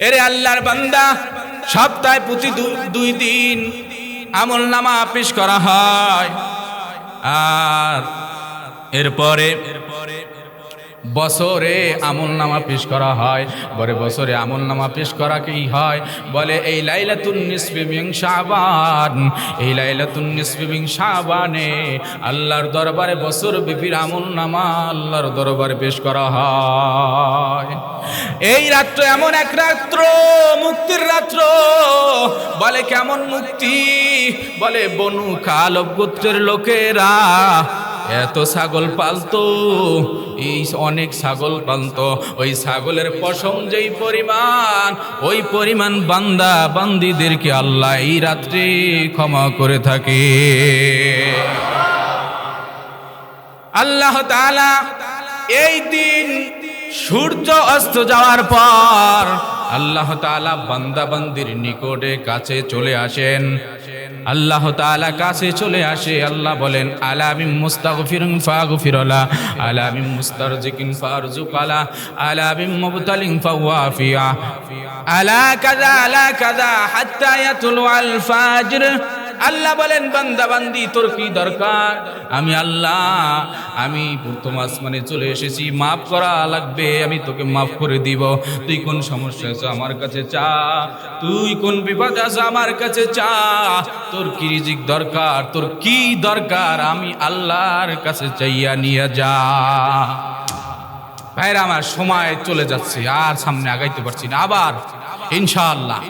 এরে আল্লাহর বান্দা, সপ্তাহে প্রতি দুই দিন আমল নামা পেশ করা হয়। আর এরপরে এরপরে বছরে আমল নামা পেশ করা হয়। বলে, বছরে আমল নামা পেশ করা কি হয়? বলে, এই লাইলাতুন নিসফি মিন শাবান, এই লাইলাতুন নিসফি মিন শাবানে আল্লাহর দরবারে বছর বিপির আমল নামা আল্লাহর দরবারে পেশ করা হয়। এই রাত্র এমন এক রাত্র, মুক্তির রাত্র। বলে, কেমন মুক্তি? বলে, বনু কালব গোত্রের লোকেরা এত ছাগল পালতো, এই অনেক ছাগল পালতো। ওই ছাগলের পশম যেই পরিমাণ, ওই পরিমাণ বান্দা বান্দিদেরকে আল্লাহ এই রাত্রে ক্ষমা করে থাকে। আল্লাহ তাআলা এই দিন সূর্য অস্ত যাওয়ার পর আল্লাহ তাআলা বান্দা বান্দির নিকটে কাছে চলে আসেন। আল্লাহ তালা কাছে চলে আসে, আল্লাহ বলেন আলামিম মুস্তাগফিরুন ফাগফিরলা আলামিম মুস্তারজিকিন ফারজুকালা আলামিম মুবতালিন ফাওয়াফিয়া, আলা কাযা আলা কাযা, হাত্তা ইয়াতুল আল ফাজর আল্লাহ বলেন, বান্দা, বান্দি, তোর কি দরকার? আমি, আল্লাহ, আমি প্রথম আসমানে চলে এসেছি, মাফ করা লাগবে, আমি তোকে মাফ করে দিব। তুই কোন সমস্যা আছে আমার কাছে চা? তুই কোন বিপদ আছে আমার কাছে চা? তোর কি রিজিক দরকার? তোর কি দরকার? আমি আল্লাহর কাছে চাইয়া নিয়ে যা। ভাইরা, আমার সময় চলে যাচ্ছে, আর সামনে আগাইতে পারছি না। আবার, ইনশাআল্লাহ।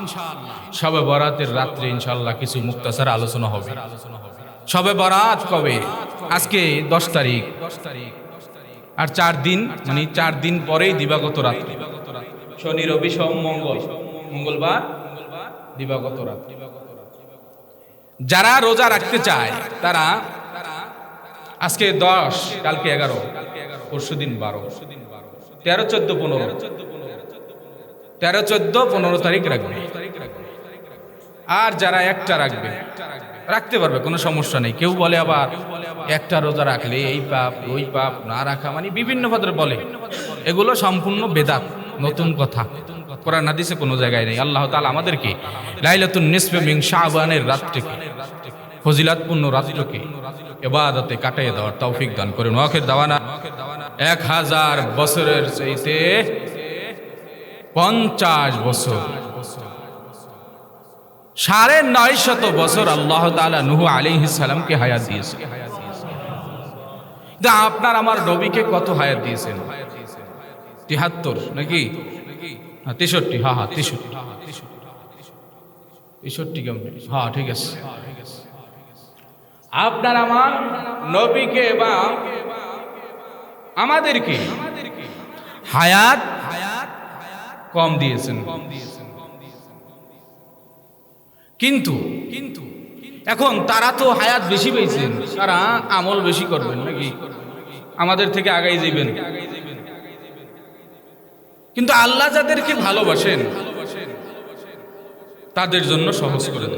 সবে বরাতের রাত্রে ইনশাল্লাহ কিছু মুক্তাসার আলোচনা হবে। সবে বরাত কবে? আজকে দশ তারিখ। আর চার দিন মানে চার দিন পরেই দিবাগত রাত্রি শনি, রবি, সোম, মঙ্গল। মঙ্গলবার, দিবাগত রাত্রি যারা রোজা রাখতে চায়, তারা আজকে দশ, কালকে এগারো, পরশু দিন বারো। তেরো, চোদ্দ, পনেরো। তেরো, চোদ্দ, পনেরো তারিখ রাখবে। আর যারা একটা রাখবে, রাখতে পারবে, কোনো সমস্যা নেই। কেউ বলে আবার একটা রোজা রাখলে এই পাপ, ওই পাপ, না রাখা মানে বিভিন্ন পদের বলে। এগুলো সম্পূর্ণ বেদাত, নতুন কথা। কোরআন, হাদিসে কোনো জায়গায় নেই। আল্লাহ তাআলা আমাদেরকে লাইলাতুন নিসফে মিন শাবানের রাতটিকে, ফজিলাতপূর্ণ রাত্রকে এবাদতে কাটিয়ে দেওয়ার তৌফিক দান করে নোয়াখের দাওয়ানা, এক হাজার বছরের চাইতে পঞ্চাশ বছর। সাড়ে নয় শত বছর আল্লাহ তাআলা নুহু আলাইহিস সালামকে হায়াত দিয়েছে তা আপনার আমার নবীকে কত হায়াত দিয়েছেন? তিহাত্তর নাকি? তেষট্টি হ্যাঁ হ্যাঁ তেষট্টি। তেষট্টি কেমন? হ্যাঁ ঠিক আছে। আপনার আমার নবীকে বা আমাদেরকে হায়াত কম দিয়েছেন কম দিয়েছেন। কিন্তু কিন্তু এখন তারা তো হায়াত বেশি পেয়েছেন তারা আমল বেশি করবেন নাকি? আমাদের থেকে আগাই যাবেন কিন্তু আল্লাহ যাদেরকে ভালোবাসেন, তাদের জন্য সহজ করে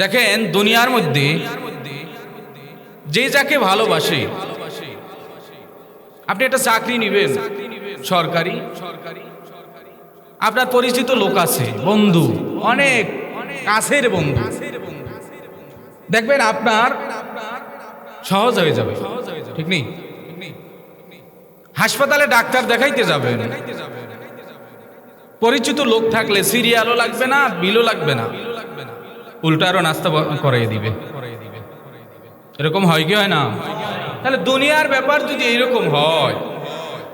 দেখেন, দুনিয়ার মধ্যে যে যাকে ভালোবাসে, আপনি একটা চাকরি নেবেন, সরকারি। আপনার পরিচিত লোক আছে, বন্ধু, অনেক। কাছের বন্ধু। দেখবেন আপনার সহজ হয়ে যাবে। ঠিক নেই? হাসপাতালে ডাক্তার দেখাইতে যাবেন। পরিচিত লোক থাকলে সিরিয়ালও লাগবে না, বিলও লাগবে না। উল্টা আরও নাস্তা করাই দিবে। এরকম হয় কি হয় না? তাহলে দুনিয়ার ব্যাপার যদি এরকম হয়,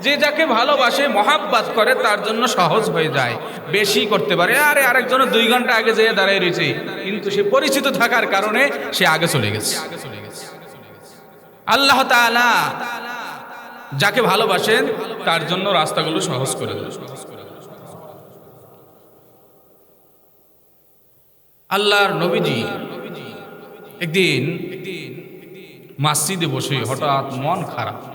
যে যাকে ভালোবাসে, মহাব্বাত করে, তার জন্য সহজ হয়ে যায়। বেশি করতে পারে। আরে আরেকজনের দুই ঘণ্টা আগে যেয়ে দাঁড়িয়ে রয়েছে। কিন্তু সে পরিচিত থাকার কারণে সে আগে চলে গেছে। আল্লাহ তাআলা যাকে ভালোবাসেন, তার জন্য রাস্তাগুলো সহজ করে দেন। আল্লাহর নবীজি একদিন মাসজিদে বসে হঠাৎ মন খারাপ।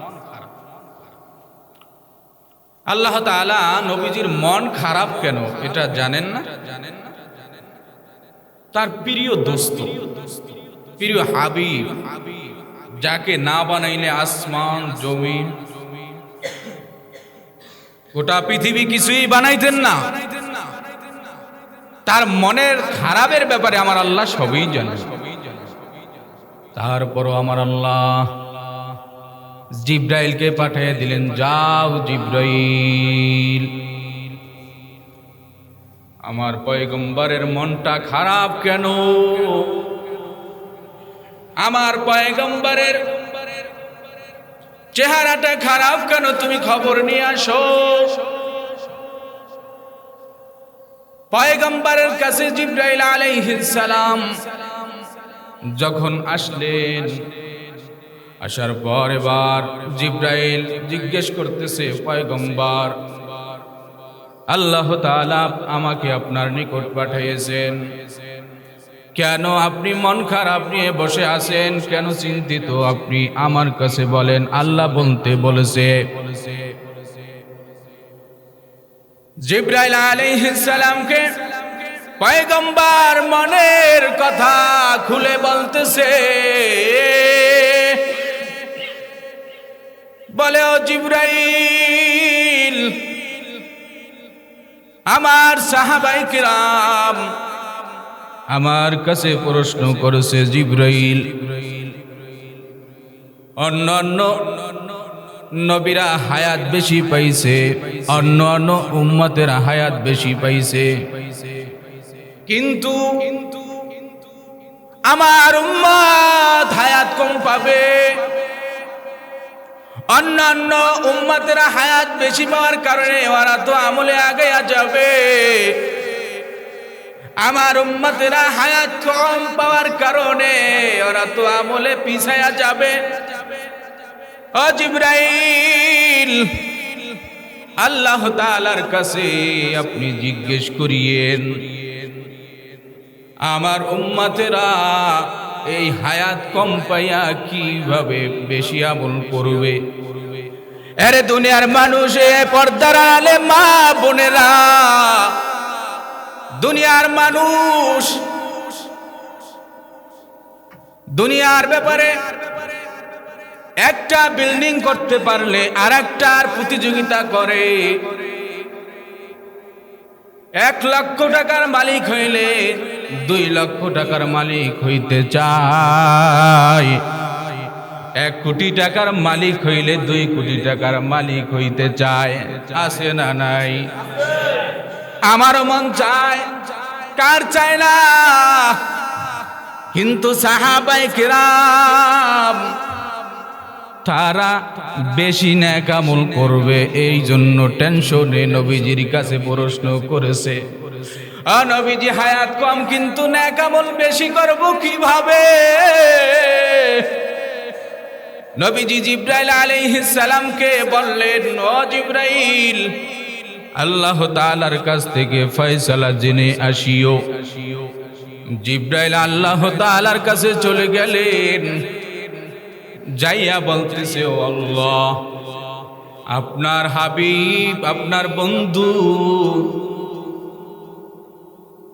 আল্লাহ তাআলা নবীজির মন খারাপ কেন? এটা জানেন না? তার প্রিয় দোস্ত, প্রিয় হাবিব, যাকে না বানাইলে আসমান, জমিন, গোটা পৃথিবী কিছুই বানাইতেন না। তার মনের খারাপের ব্যাপারে আমার আল্লাহ সবই জানে তারপরও আমার আল্লাহ জিব্রাইলকে পাঠিয়ে দিলেন, যাও জিব্রাইল। আমার পয়গম্বরের মনটা খারাপ কেন? আমার পয়গম্বরের চেহারাটা খারাপ কেন তুমি খবর নিয়ে আসো? পয়গম্বরের কাছে জিব্রাইল আলাইহিস সালাম যখন আসলেন আসার পর এবার জিব্রাইল জিজ্ঞেস করতেছে, পয়গম্বর, আল্লাহ আমাকে আপনার নিকট পাঠিয়েছেন। কেন আপনি মন খারাপ নিয়ে বসে আছেন? কেন চিন্তিত? আপনি আমার কাছে বলেন, আল্লাহ বলতে বলেছে। জিব্রাইল আলাইহিস সালামকে পয়গম্বর মনের কথা খুলে বলতেছে। বলে, ও জিব্রাইল, আমার সাহাবাই কিরাম আমার কাছে প্রশ্ন করেছে, জিব্রাইল, অন্য অন্য নবীরা হায়াত বেশি পাইছে, অন্য অন্য উম্মতেরা হায়াত বেশি পাইছে। কিন্তু আমার উম্মত হায়াত কম পাবে। অন্যান্য উম্মতেরা হায়াত বেশি পাওয়ার কারণে ওরা তো আমলে আগে যাবে। আমার উম্মতেরা হায়াত কম পাওয়ার কারণে ওরা তো আমলে পিছায়া যাবে। ও জিব্রাইল, আল্লাহ তাআলার কাছে আপনি জিজ্ঞেস করিয়েন, আমার উম্মতেরা এই হায়াত কম পাইয়া কীভাবে বেশি আমল করবে? আরে দুনিয়ার মানুষ এ পর্দার আলে মা বোনেরা, দুনিয়ার মানুষ, দুনিয়ার ব্যাপারে একটা বিল্ডিং করতে পারলে আর একটার প্রতিযোগিতা করে। এক লক্ষ টাকার মালিক হইলে দুই লক্ষ টাকার মালিক হইতে চায় এক কোটি টাকার মালিক হইলে দুই কোটি টাকার মালিক হইতে চায় আছে না নাই? আমারও মন চায়, কার চায় না? কিন্তু সাহাবাই কিরাম তারা বেশি ন্যাকামল করবে। এই জন্য টেনশনে নবীজির কাছে প্রশ্ন করেছে। নবীজি, হায়াত কম, কিন্তু ন্যাকামল বেশি করব কীভাবে? নবীজি জিব্রাইল আলাইহিস সালামকে বললেন, ও জিব্রাইল, আল্লাহ তাআলার কাছ থেকে ফয়সালা জেনে আসিও। জিব্রাইল আল্লাহ তাআলার কাছে চলে গেলেন। যাইয়া বলতেছে, ও আল্লাহ, আপনার হাবিব, আপনার বন্ধু,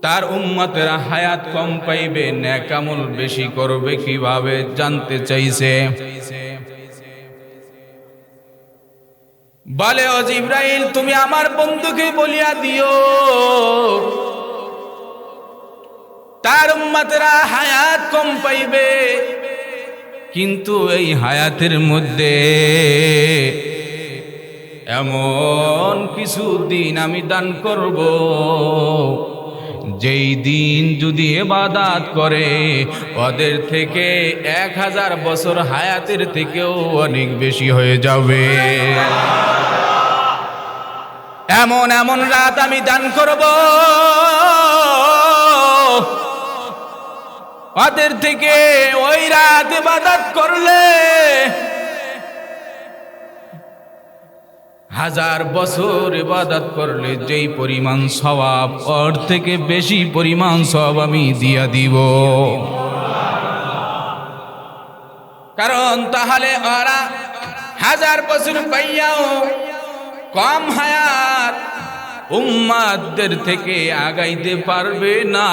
তার উম্মতেরা হায়াত কম পাইবে, ন্যাকামল বেশি করবে, কীভাবে জানতে চাইছে? বলে, ও জিব্রাইল, তুমি আমার বন্ধুকে বলিয়া দিও। তার উম্মতেরা হায়াত কম পাইবে কিন্তু এই হায়াতের মধ্যে এমন কিছু দিন আমি দান করব, যেই দিন যদি এবাদাত করে, ওদের থেকে এক হাজার বছর হায়াতের থেকেও অনেক বেশি হয়ে যাবে। এমন এমন রাত আমি দান করব ওদের থেকে ওই রাত ইবাদত করলে হাজার বছর ইবাদত করলে যেই পরিমাণ সওয়াব, ওর থেকে বেশি পরিমাণ সব আমি দিয়া দিব। কারণ তাহলে ওরা হাজার বছর পাইয়াও কম হায়াত উম্মাদের থেকে আগাইতে পারবে না।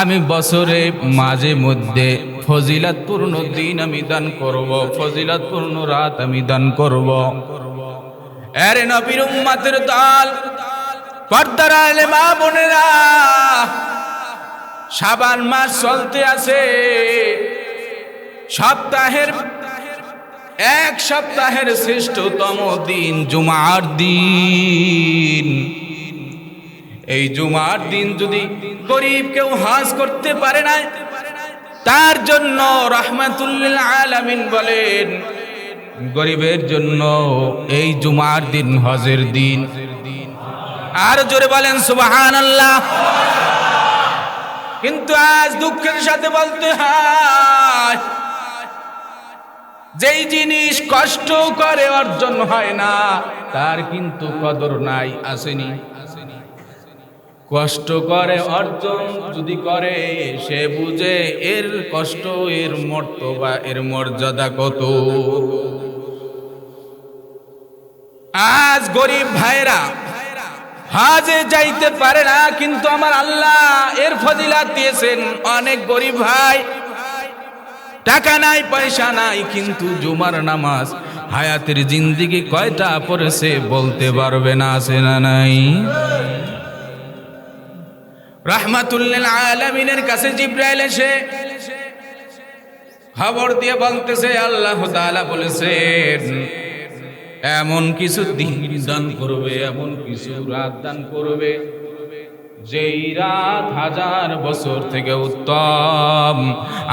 আমি বছরে মাঝে মধ্যে ফজিলাতপূর্ণ দিন আমি দান করব ফজিলাতপূর্ণ রাত আমি দান করব। আরে নবীর উম্মাতের দল, পর্দার আলে মা বোনেরা সাবান মাস চলতে আছে। সপ্তাহের, এক সপ্তাহের শ্রেষ্ঠতম দিন জুমার দিন। এই জুমার দিন যদি গরিব কেউ হাজ করতে পারে না, তার জন্য রহমাতুল্লিল আলামিন বলেন, গরিবের জন্য এই জুমার দিন হজের দিন। আর জোরে বলেন সুবাহান আল্লাহ কিন্তু আজ দুঃখের সাথে বলতে হয়, যেই জিনিস কষ্ট করে অর্জন হয় না, তার কিন্তু কদর নাই, আসেনি। কষ্ট করে অর্জন যদি করে, সে বুঝে এর কষ্ট, এর মর্ত বা এর মর্যাদা কত। আজ গরিব ভাইরা হাজে যাইতে পারে না, কিন্তু আমার আল্লাহ এর ফজিলাত দিয়েছেন। অনেক গরিব ভাই, টাকা নাই, পয়সা নাই, কিন্তু জুমার নামাজ হায়াতের জিন্দিগি কয়টা পড়েছে বলতে পারবে না, আছে না নাই? রাহমাতুল্লিল আলামিনের কাছে জিব্রাইল এসে খবর দিয়ে বলতেছে, আল্লাহ তাআলা বলেছেন, এমন কিছু দিন দান করবে, এমন কিছু রাত দান করবে, যেই রাত হাজার বছর থেকে উত্তম।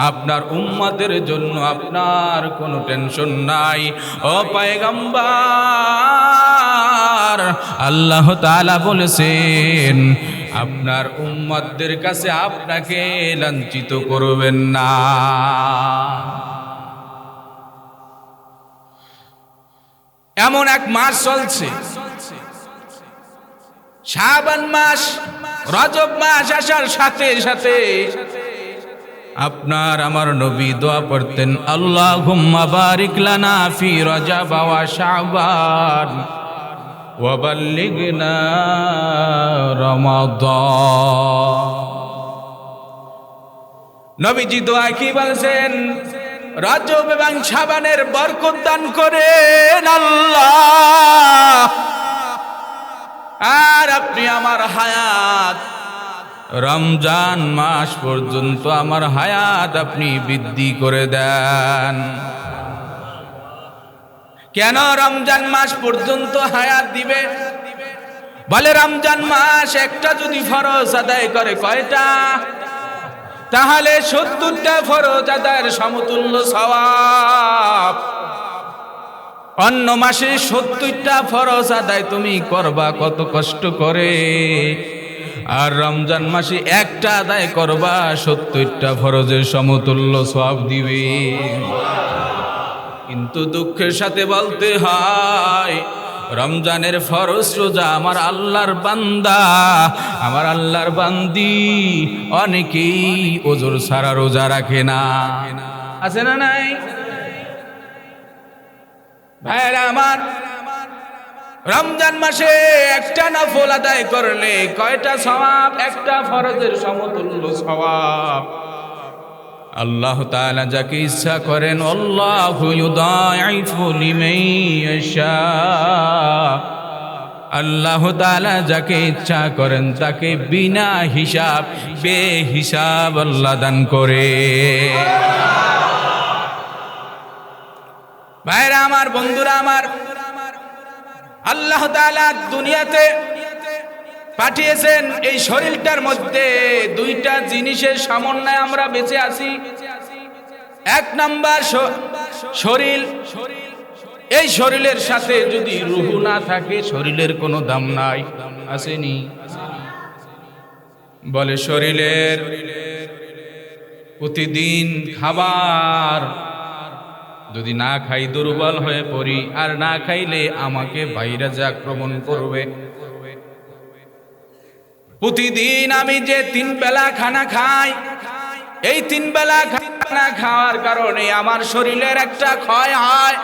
আপনার উম্মাদের জন্য আপনার কোনো টেনশন নাই। ও পায়গাম্বার, আল্লাহ তাআলা বলেছেন আপনার উম্মাদের কাছে আপনাকে লাঞ্ছিত করবেন না। এমন এক মাস চলছে। শাবান মাস, রজব মাস আসার সাথে সাথে আপনার আমার নবী দোয়া পড়তেন আল্লাহ বারিক লানা ফি রজব ওয়া শাবান। বাল্লিগনা রমাদান। নবীজি দোয়া কি বলছেন? রজব এবং শাবানের বরকত দান করেন আল্লাহ। আর আপনি আমার হায়াত। রমজান মাস পর্যন্ত আমার হায়াত আপনি বৃদ্ধি করে দেন। কেন রমজান মাস পর্যন্ত হায়াত দিবে? বলে রমজান মাস একটা যদি ফরজ আদায় করে কয়টা? তাহলে সত্তরটা ফরজ আদায়ের সমতুল্য সওয়াব। অন্য মাসে সত্তরটা ফরজ আদায় তুমি করবা কত কষ্ট করে। আর রমজান মাসে একটা আদায় করবা সত্তরটা ফরজের সমতুল্য সব দিবে। কিন্তু দুঃখের সাথে বলতে হয়, রমজানের ফরজ রোজা আমার আল্লাহর বান্দা। আমার আল্লাহর বান্দি অনেকেই ওজোর সারা রোজা রাখে না। আছে না নাই? ভাইরা আমার, রমজান মাসে একটা নফল আদায় করলে কয়টা সওয়াব একটা ফরজের সমতুল্য সওয়াব আল্লাহ তাআলা যাকে ইচ্ছা করেন, আল্লাহু আল্লাহ তালা যাকে ইচ্ছা করেন, তাকে বিনা হিসাব বে হিসাব আল্লাহ দান করে। ভাইরা আমার, বন্ধুরা আমার, আল্লাহ তাআলা দুনিয়াতে পাঠিয়েছেন এই শরীরটার মধ্যে দুইটা জিনিসের সমন্বয়ে আমরা বেঁচে আছি। এক নাম্বার শরীর। এই শরীরের সাথে যদি রুহু না থাকে, শরীরের কোনো দাম নাই। আসেনি। বলে শরীরের প্রতিদিন খাবার যদি না খাই, দুর্বল হয়ে পড়ি, আর না খাইলে আমাকে ভাইরাস আক্রমণ করবে। প্রতিদিন আমি যে তিন বেলা খানা খাই, এই তিন বেলা খানা খাওয়ার কারণে আমার শরীরের একটা ক্ষয় হয়।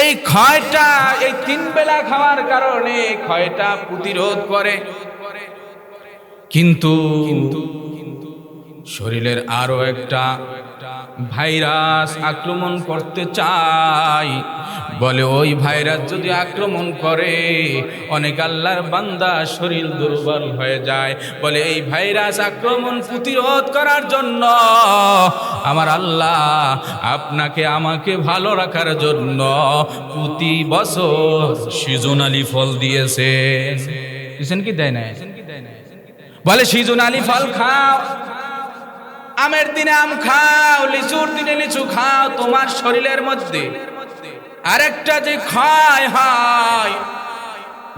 এই ক্ষয়টা, এই তিন বেলা খাওয়ার কারণে ক্ষয়টা প্রতিরোধ করে। কিন্তু শরীরের আরও একটা ভাইরাস আক্রমণ করতে চায়। বলে ওই ভাইরাস যদি আক্রমণ করে অনেক আল্লাহর বান্দা শরীর দুর্বল হয়ে যায়। বলে এই ভাইরাস আক্রমণ প্রতিরোধ করার জন্য আমার আল্লাহ আপনাকে আমাকে ভালো রাখার জন্য প্রতি বছর সিজনালি ফল দিয়েছে। কি দেয় না বলে সিজনালি ফল খাও। আমের দিনে আম খাও, লিচুর দিনে লিচু খাও, তোমার শরীরের মধ্যে আরেকটা যে ক্ষয় হয়,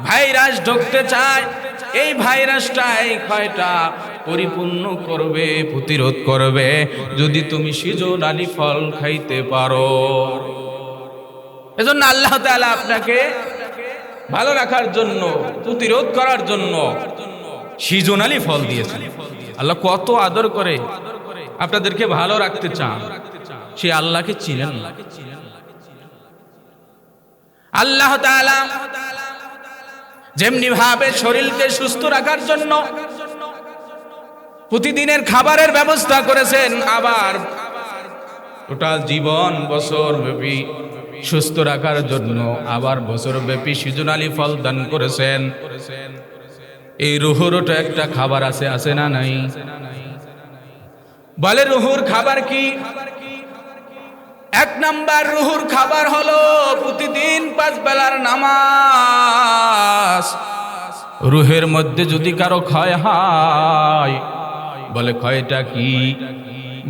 ভাইরাস ঢুকতে চায়, এই ভাইরাসটা, এই ক্ষয়টা পরিপূর্ণ করবে, প্রতিরোধ করবে। যদি তুমি সিজন আলি ফল খাইতে পারো। এজন্য আল্লাহ তাআলা আপনাকে ভালো রাখার জন্য, প্রতিরোধ করার জন্য সিজনালি ফল দিয়েছেন। আল্লাহ কত আদর করে আপনাদেরকে ভালো রাখতে চান। সে আল্লাহকে চিনেন আল্লাহ যেমনি ভাবে শরীরকে সুস্থ রাখার জন্য প্রতিদিনের খাবারের ব্যবস্থা করেছেন, আবার টোটাল জীবন বছর ব্যাপী সুস্থ রাখার জন্য আবার বছর ব্যাপী সিজনালি ফল দান করেছেন। এই রুহুরও একটা খাবার আছে আছে না নাই? বলে রুহুর খাবার কি? এক নাম্বার রুহুর খাবার হলো প্রতিদিন পাঁচ বেলার নামাজ। রুহের মধ্যে যদি কারও ক্ষয় হয়, বলে ক্ষয়টা কি?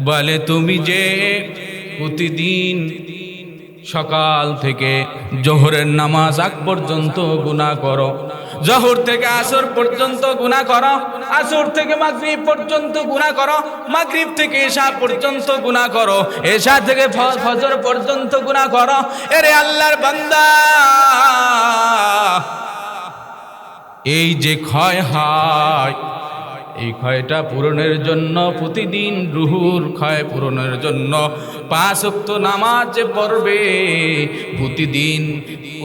বলে তুমি যে প্রতিদিন সকাল থেকে জোহরের নামাজ আগ পর্যন্ত গুনাহ করো জোহর থেকে আসর পর্যন্ত গুনাহ করো, আসর থেকে মাগরিব পর্যন্ত গুনাহ করো, মাগরিব থেকে এশা পর্যন্ত গুনাহ করো এশা থেকে ফজর পর্যন্ত গুনাহ করো। এরে আল্লাহর বান্দা! এই যে ক্ষয় হয়, এই ক্ষয়টা পূরণের জন্য প্রতিদিন রুহুর ক্ষয় পূরণের জন্য পাঁচ নামাজ পড়বে, প্রতিদিন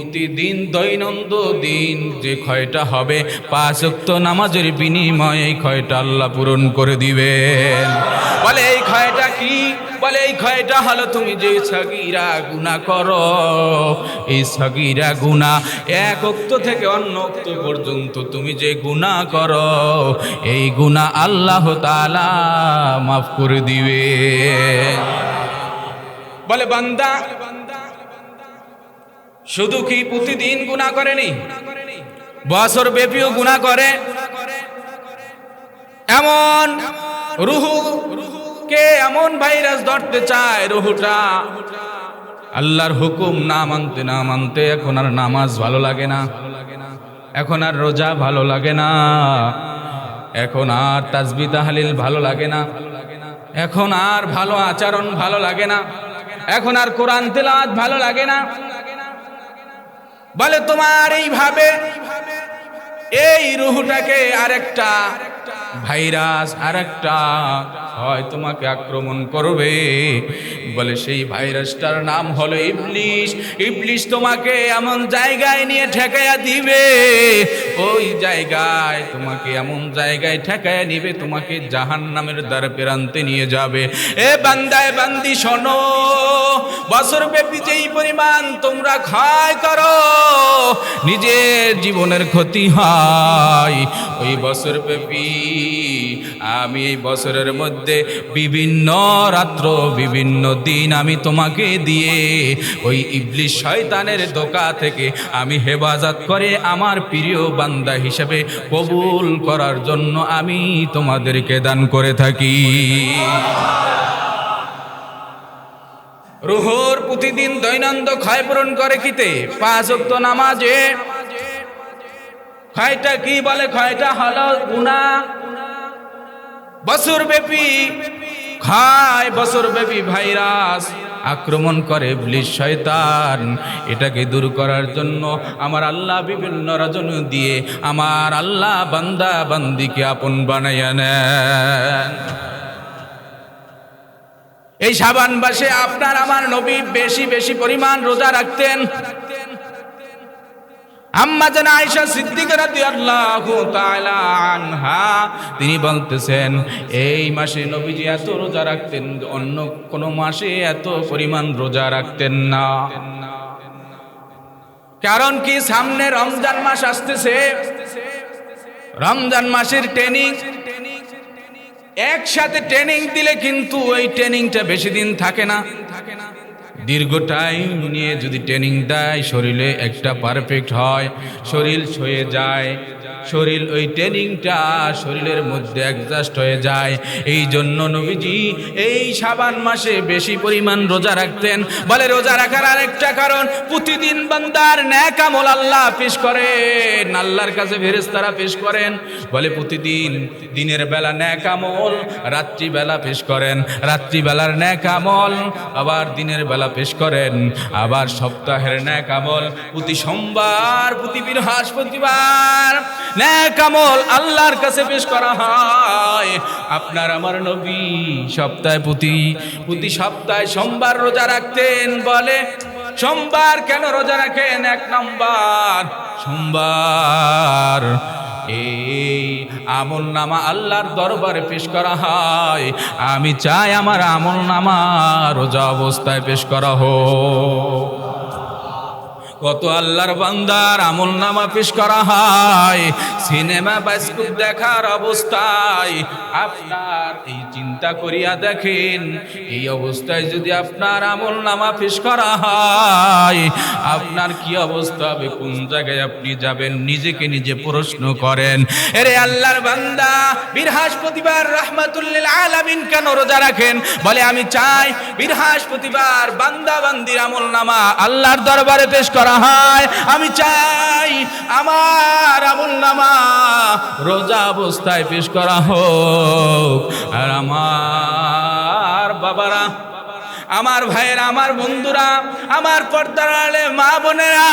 প্রতিদিন দৈনন্দ দিন যে ক্ষয়টা হবে পাঁচ নামাজের বিনিময়ে এই ক্ষয়টা আল্লাহ পূরণ করে দিবেন। বলে, এই ক্ষয়টা কি? বলে, এই ক্ষয়টা হলো তুমি যে সগিরা গুণা করো। এই সগিরা গুণা এক অক্ত থেকে অন্য অক্ত পর্যন্ত তুমি যে গুণা করো, এই গুণা আল্লাহ তালা মাফ করে দিবে বলে, বান্দা শুধু কি প্রতিদিন গুণা করেনি? বছর ব্যাপীও গুণা করে। এমন রুহু কে এমন ভাইরাস ধরতে চায় রুহুটা? আল্লাহর হুকুম না মানতে না মানতে এখন আর নামাজ ভালো লাগে না। এখন আর রোজা ভালো লাগে না। এখন আর তাজবি তাহালিল ভালো লাগে না। এখন আর ভালো আচরণ ভালো লাগে না। এখন আর কোরআন তেলাওয়াত ভালো লাগে না। বলে, তোমার এইভাবে এই রুহুটাকে আরেকটা ভাইরাস, আরেকটা হয় তোমাকে আক্রমণ করবে। বলে, সেই ভাইরাসটার নাম হলো ইবলিশ। ইবলিশ তোমাকে এমন জায়গায় নিয়ে ঠেকাইয়া দিবে। ওই জায়গায় তোমাকে এমন জায়গায় ঠেকাইয়া নিবে, তোমাকে জাহান নামের দ্বার প্রান্তে নিয়ে যাবে। এ বান্দায় বান্দি শোনো। বছর ব্যাপী যেই পরিমাণ তোমরা ক্ষয় করো, নিজের জীবনের ক্ষতি হয়। ওই বছর ব্যাপী আমি এই বছরের মধ্যে বিভিন্ন রাত্র, বিভিন্ন দিন আমি তোমাকে দিয়ে ওই ইবলিশ শয়তানের দোকা থেকে আমি হেফাজত করে আমার প্রিয় বান্দা হিসেবে কবুল করার জন্য আমি তোমাদেরকে দান করে থাকি। রুহর প্রতিদিন দৈনন্দ ক্ষয় পূরণ করে কিতে? পাঁচ অক্ত নামাজে। ক্ষয়টা কি বলে? ক্ষয়টা হলো গুণা বছর ব্যাপী খায় বছর ব্যাপী ভাইরাস আক্রমণ করে ব্লিশ শয়তান। এটাকে দূর করার জন্য আমার আল্লাহ বিভিন্ন রজন দিয়ে আমার আল্লাহ বান্দা বান্দিকে আপন বানাইয়া নেন। এই সাবান মাসে আপনার আমার নবী বেশি বেশি পরিমাণ রোজা রাখতেন। আম্মা তিনি বলতেছেন, এই মাসে নবীজি এত রোজা রাখতেন, অন্য কোন মাসে এত পরিমাণ রোজা রাখতেন না। কারণ কি সামনে রমজান মাস আসতেছে? রমজান মাসের ট্রেনিং একসাথে ট্রেনিং দিলে কিন্তু ওই ট্রেনিংটা বেশি দিন থাকে না। দীর্ঘ টাইম নিয়ে যদি ট্রেনিং দেয়, শরীরে একটা পারফেক্ট হয়, শরীর ছয়ে যায় শরীর ওই ট্রেনিংটা শরীরের মধ্যে অ্যাডজাস্ট হয়ে যায়। এই জন্য নবীজি এই সাবান মাসে বেশি পরিমাণ রোজা রাখতেন। বলে রোজা রাখার আরেকটা কারণ, প্রতিদিন বান্দার ন্যাক আমল আল্লাহ পেশ করেন, আল্লাহর কাছে ফেরেশতারা পেশ করেন। বলে প্রতিদিন দিনের বেলা ন্যাক আমল, রাত্রিবেলা পেশ করেন। রাত্রিবেলার ন্যাক আমল, আবার দিনের বেলা পেশ করেন। আবার সপ্তাহের ন্যাক আমল, প্রতি সোমবার, প্রতি বৃহস্পতিবার। ন্যাক আমল আল্লাহর কাছে পেশ করা হয়। আপনার আমার নবী সপ্তাহে প্রতি প্রতি সপ্তাহে সোমবার রোজা রাখতেন, বলে, সোমবার কেন রোজা রাখেন? এক নম্বর, সোমবার এই আমল নামা আল্লাহর দরবারে পেশ করা হয়। আমি চাই আমার আমল নামা রোজা অবস্থায় পেশ করা হোক। কত আল্লাহর বান্দার আমল নামা পেশ করা হয়। সিনেমা বাস্কুপ দেখার অবস্থায় আপনার এই চিন্তা করিয়া দেখেন, এই অবস্থায় যদি আপনার আমল নামা পেশ করা হয়, আপনার কি অবস্থা হবে? কোন জায়গায় আপনি যাবেন? নিজেকে নিজে প্রশ্ন করেন, এরে আল্লাহর বান্দা বৃহস্পতিবার রহমাতুল্লিল আলামিন কেন রোজা রাখেন? বলে, আমি চাই বৃহস্পতিবার বান্দা বান্দির আমল নামা আল্লাহর দরবারে পেশ করা হয়, আমি চাই আমার আমল নামা রোজা অবস্থায় পেশ করা হোক। আর আমার বাবারা, আমার ভাইয়েরা, আমার বন্ধুরা, আমার পর্দার আলে মা বোনেরা,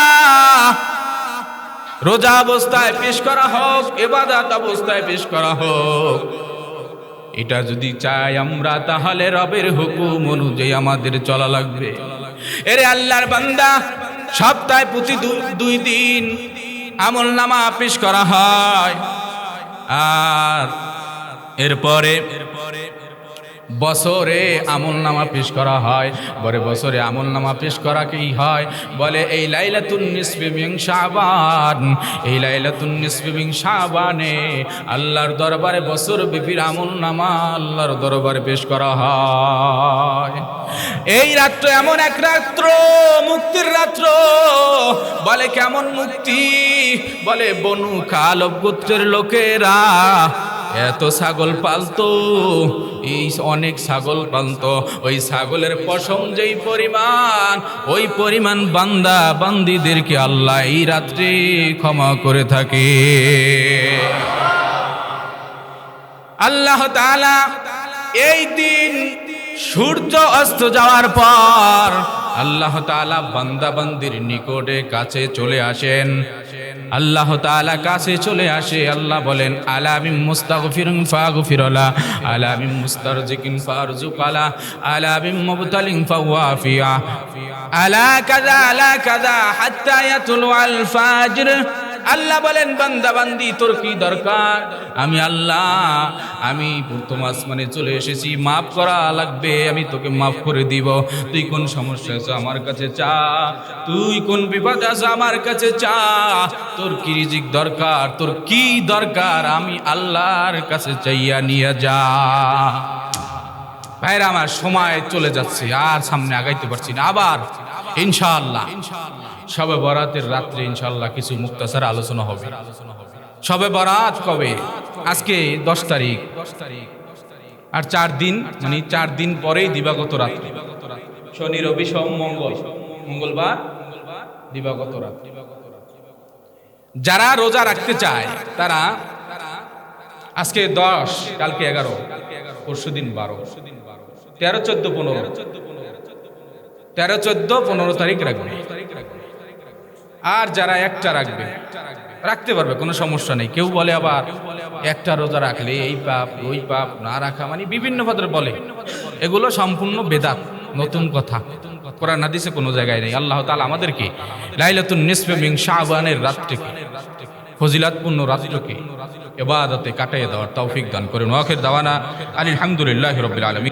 রোজা অবস্থায় পেশ করা হোক এবাদাত অবস্থায় পেশ করা হোক। এটা যদি চাই আমরা, তাহলে রবের হুকুম অনুযায়ী আমাদের চলা লাগবে। এরে আল্লাহর বান্দা সপ্তাহে প্রতি দুই দিন আমল নামা পেশ করা হয়। আর এরপরে এরপরে বছরে আমল নামা পেশ করা হয়। বলে বছরে আমল নামা পেশ করা কি হয়? বলে, এই লাইলাতুন নিসফি মিন শাবান, এই লাইলাতুন নিসফি মিন শাবানে আল্লাহর দরবারে বছর বিপির আমল নামা আল্লাহর দরবারে পেশ করা হয়। এই রাত্র এমন এক রাত্র, মুক্তির রাত্র। বলে, কেমন মুক্তি? বলে, বনু কালব গোত্রের লোকেরা এত ছাগল পালতো, এই অনেক ছাগল পালতো। ওই ছাগলের পশম যেই পরিমাণ, ওই পরিমাণ বান্দা বান্দিদেরকে আল্লাহ এই রাত্রে ক্ষমা করে থাকে। আল্লাহ তাআলা এই দিন সূর্য অস্ত যাওয়ার পর আল্লাহ তাআলা বান্দা বান্দির নিকটে কাছে চলে আসেন। আল্লাহ তালা কাছে চলে আসে, আল্লাহ বলেন আলামিম মুস্তাগফিরুন ফাগফিরলা আলামিম মুস্তারজিকিন ফারজুকালা আলামিম মুবতালিন ফাওয়াফিয়া, আলা কাযা আলা কাযা, হাত্তা ইয়াতুল আল ফাজর আল্লাহ বলেন, বান্দা, বান্দি, তোর কি দরকার? আমি আল্লাহ, আমি প্রথম আসমানে চলে এসেছি, মাফ করা লাগবে, আমি তোকে মাফ করে দিব। তুই কোন সমস্যা আছে আমার কাছে চা? তুই কোন বিপদ আছে আমার কাছে চা? তোর কি রিজিক দরকার? তোর কি দরকার? আমি আল্লাহর কাছে চাইয়া নিয়ে যা। ভাইরা, আমার সময় চলে যাচ্ছে, আর সামনে আগাইতে পারছি না। আবার, ইনশাআল্লাহ। সবে বরাতের রাত্রে ইনশাল্লাহ কিছু মুক্তাসার আলোচনা হবে। সবে বরাত কবে? আজকে দশ তারিখ। আর চার দিন মানে চার দিন পরেই দিবাগত রাত্রি শনি, রবি, সোম, মঙ্গল। মঙ্গলবার, দিবাগত রাত। যারা রোজা রাখতে চায়, তারা আজকে দশ, কালকে এগারো, পরশু দিন বারো। তেরো, চোদ্দ, পনেরো। তেরো, চোদ্দ, পনেরো তারিখ রাখবে। আর যারা একটা রাখবে, রাখতে পারবে, কোনো সমস্যা নেই। কেউ বলে আবার একটা রোজা রাখলে এই পাপ, ওই পাপ, না রাখা মানে বিভিন্ন পদের বলে। এগুলো সম্পূর্ণ বেদাত, নতুন কথা। কোরআন, হাদিসে কোনো জায়গায় নেই। আল্লাহ তাআলা আমাদেরকে লাইলাতুন নিসফে মিন শাবানের রাতটিকে, ফজিলাতপূর্ণ রাত্রকে এবাদতে কাটাইয়ে দেওয়ার তৌফিক দান করেন। ওয়াখির দাওয়ানা, আলহামদুলিল্লাহি রাব্বিল আলামিন।